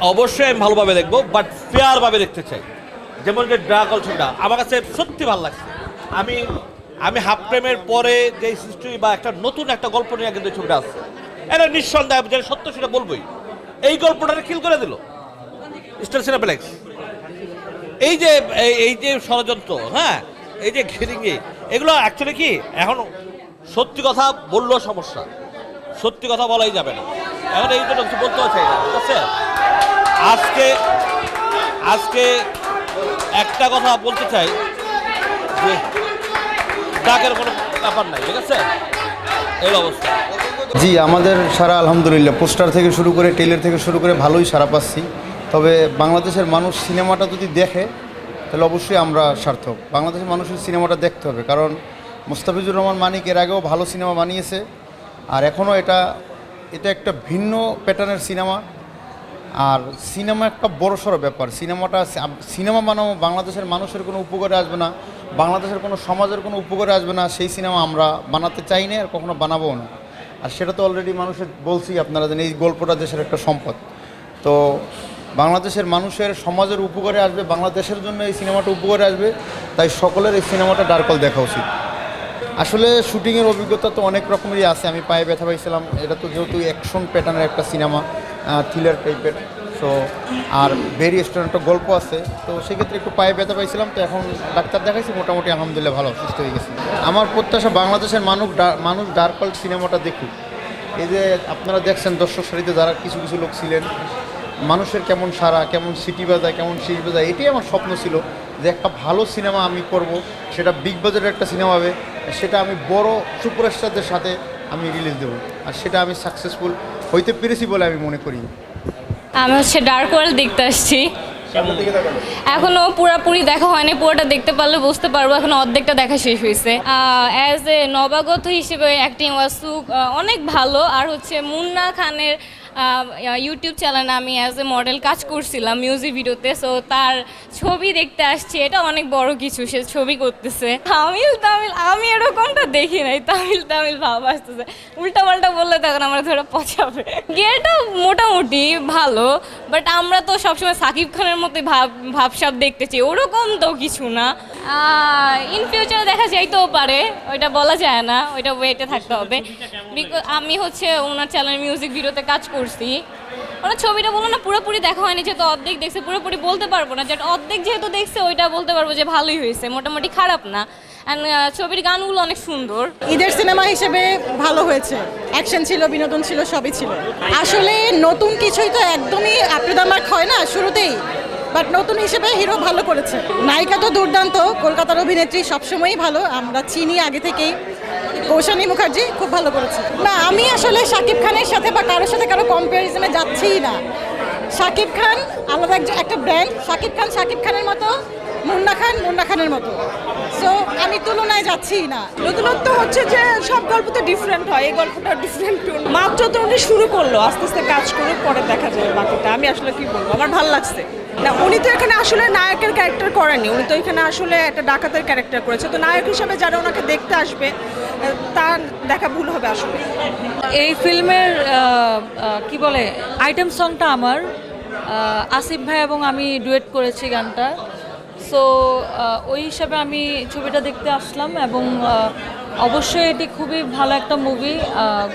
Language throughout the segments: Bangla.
অবশ্যই আমি ভালোভাবে দেখব বাট ফেয়ারভাবে দেখতে চাই। যেমন যে ড্রাগল ছবিটা আমার কাছে সত্যি ভালো লাগছে। আমি আমি হাফ প্রেমের পরে যে সৃষ্টি বা একটা নতুন একটা গল্প নিয়ে কিন্তু ছবিটা আসছে। এটা নিঃসন্দেহে যেটা সত্য সেটা বলবোই। এই গল্পটাকে কিল করে দিল। স্টার সিনেপ্লেক্স এই যে, এই- যে ষড়যন্ত্র হ্যাঁ এই যে ঘিরিঙ্গি, এগুলো অ্যাকচুয়ালি কি, এখন সত্যি কথা বললেও সমস্যা। সত্যি কথা বলাই যাবে না। এখন এই জন্য কিছু বলতেও চাই ঠিক আছে? আজকে আজকে একটা কথা বলতে চাই যে ডাকের কোনো ব্যাপার নাই, ঠিক আছে? এই অবস্থা। জি, আমাদের সারা আলহামদুলিল্লাহ। পোস্টার থেকে শুরু করে টেলের থেকে শুরু করে ভালোই সারা পাচ্ছি। তবে বাংলাদেশের মানুষ সিনেমাটা যদি দেখে, তাহলে অবশ্যই আমরা সার্থক। বাংলাদেশের মানুষের সিনেমাটা দেখতে হবে। কারণ মুস্তাফিজুর রহমান মানিক এর আগেও ভালো সিনেমা বানিয়েছে। আর এখনও এটা এটা একটা ভিন্ন প্যাটার্নের সিনেমা। আর সিনেমা একটা বড়সড় ব্যাপার। সিনেমাটা সিনেমা বানানো বাংলাদেশের মানুষের কোনো উপকারে আসবে না, বাংলাদেশের কোনো সমাজের কোনো উপকারে আসবে না, সেই সিনেমা আমরা বানাতে চাই না আর কখনো বানাবো না। আর সেটা তো অলরেডি মানুষের বলছি আপনারা জানেন, এই গল্পটা দেশের একটা সম্পদ। তো বাংলাদেশের মানুষের সমাজের উপকারে আসবে, বাংলাদেশের জন্য এই সিনেমাটা উপকারে আসবে, তাই সকলের এই সিনেমাটা ডার্কল দেখা উচিত। আসলে শুটিংয়ের অভিজ্ঞতা তো অনেক রকমেরই আছে। আমি পায়ে ব্যথা পাইছিলাম। এটা তো যেহেতু অ্যাকশন প্যাটার্নের একটা সিনেমা থ্রিলার টাইপের সো আর স্টোর একটা গল্প আছে। তো সেক্ষেত্রে একটু পায়ে ব্যথা পাইছিলাম। তো এখন ডাক্তার দেখাইছি, মোটামুটি আলহামদুলিল্লাহ ভালো, সুস্থ হয়ে গেছে। আমার প্রত্যাশা, বাংলাদেশের মানুষ মানুষ ডার্কল সিনেমাটা দেখুক। এই যে আপনারা দেখছেন, দর্শক সারিতে যারা কিছু কিছু লোক ছিলেন, মানুষের কেমন সারা, কেমন সিটি বাজায়, কেমন শীষ বাজায়, এটাই আমার স্বপ্ন ছিল যে একটা ভালো সিনেমা আমি করব। সেটা বিগ বাজারের একটা সিনেমা হবে। সেটা আমি বড় সুপারস্টারদের সাথে আমি রিলিজ দেবো। আর সেটা আমি সাকসেসফুল হইতে পেরেছি বলে আমি মনে করি। আমি হচ্ছে ডার্ক ওয়ার্ল্ড দেখতে আসছি। এখনও পুরোপুরি দেখা হয়নি পুরোটা দেখতে পারলে বুঝতে পারব এখন অর্ধেকটা দেখা শেষ হয়েছে। অ্যাজ এ নবাগত হিসেবে অ্যাক্টিং ওয়াসুক অনেক ভালো আর হচ্ছে মুন্না খানের ইউটিউব চ্যানেলে আমি অ্যাজ এ মডেল কাজ করছিলাম মিউজিক ভিডিওতে সো তার ছবি দেখতে আসছে। এটা অনেক বড় কিছু, সে ছবি করতেছে। তামিল তামিল, আমি এরকমটা দেখি নাই, তামিল তামিল ভাব আসতেছে। উল্টা পাল্টা বললে তখন আমার ধরে পচাবে। গেটা মোটামুটি ভালো বাট আমরা তো সবসময় সাকিব খানের মতোই ভাব, ভাবসাব দেখতে চাই। ওরকম তো কিছু না। ইন ফিউচারে দেখা যাইতেও পারে, ওইটা বলা যায় না, ওইটা ওয়েটে থাকতে হবে। আমি হচ্ছে ওনার চ্যানেল মিউজিক ভিডিওতে কাজ করছি। ওনার ছবিটা বলো না, পুরোপুরি দেখা হয়নি, যেহেতু অর্ধেক দেখছে, পুরোপুরি বলতে পারব না। যেটা অর্ধেক যেহেতু দেখছে, ওইটা বলতে পারব যে ভালোই হয়েছে, মোটামুটি খারাপ না। অ্যান্ড ছবির গানগুলো অনেক সুন্দর। ঈদের সিনেমা হিসেবে ভালো হয়েছে। অ্যাকশন ছিল, বিনোদন ছিল, সবই ছিল। আসলে নতুন কিছুই তো একদমই আপনার হয় না, শুরুতেই। বাট নতুন হিসেবে হিরো ভালো করেছে। নায়িকা তো দুর্দান্ত, কলকাতার অভিনেত্রী সবসময়ই ভালো, আমরা চিনি আগে থেকেই। কৌশানী মুখার্জি খুব ভালো করেছে। না, আমি আসলে শাকিব খানের সাথে বা কারোর সাথে কারও কম্পারিজনে যাচ্ছিই না। শাকিব খান আলাদা একটা ব্র্যান্ড শাকিব খান শাকিব খানের মতো, মুন্না খান মুন্না খানের মতো। সো আমি তুলনায় যাচ্ছিই না। নতুনত্ব হচ্ছে যে সব গল্প তো ডিফারেন্ট হয়, এই গল্পটা ডিফারেন্ট মাত্র তো উনি শুরু করল, আস্তে আস্তে কাজ করে পরে দেখা যাবে বাকিটা। আমি আসলে কি বলব, আমার ভালো লাগছে। না, উনি তো এখানে আসলে নায়কের ক্যারেক্টার করেনি উনি তো এখানে আসলে একটা ডাকাতের ক্যারেক্টার করেছে। তো নায়ক হিসাবে যারা ওনাকে দেখতে আসবে, তার দেখা ভুল হবে আসলে। এই ফিল্মের কি বলে আইটেম সংটা আমার। আসিফ ভাই এবং আমি ডুয়েট করেছি গানটা। সো ওই হিসাবে আমি ছবিটা দেখতে আসলাম এবং অবশ্যই এটি খুবই ভালো একটা মুভি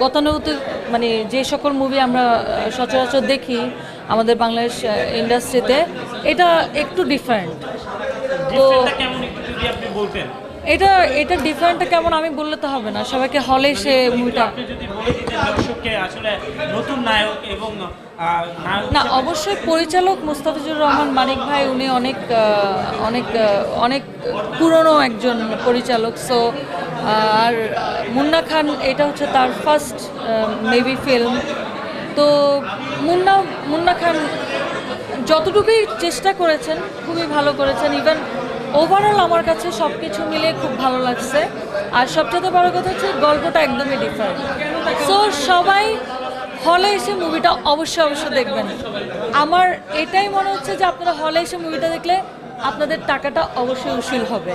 গতানুগতিক মানে যে সকল মুভি আমরা সচরাচর দেখি আমাদের বাংলাদেশ ইন্ডাস্ট্রিতে এটা একটু ডিফারেন্ট তো এটা এটা ডিফারেন্টটা কেমন আমি বললে তো হবে না। সবাইকে হলে সে মুভিটা আপনি যদি দর্শককে আসলে নতুন নায়ক এবং না অবশ্যই পরিচালক মুস্তাফিজুর রহমান মানিক ভাই উনি অনেক অনেক অনেক পুরনো একজন পরিচালক। সো আর মুন্না খান এটা হচ্ছে তার ফার্স্ট মেবি ফিল্ম তো মুন্না মুন্না খান যতটুকুই চেষ্টা করেছেন খুবই ভালো করেছেন। ইভেন ওভারঅল আমার কাছে সব কিছু মিলে খুব ভালো লাগছে। আর সবচেয়ে বড় কথা হচ্ছে গল্পটা একদমই ডিফারেন্ট সো সবাই হলে এসে মুভিটা অবশ্যই অবশ্যই দেখবেন। আমার এটাই মনে হচ্ছে যে আপনারা হলে এসে মুভিটা দেখলে আপনাদের টাকাটা অবশ্যই উসুল হবে।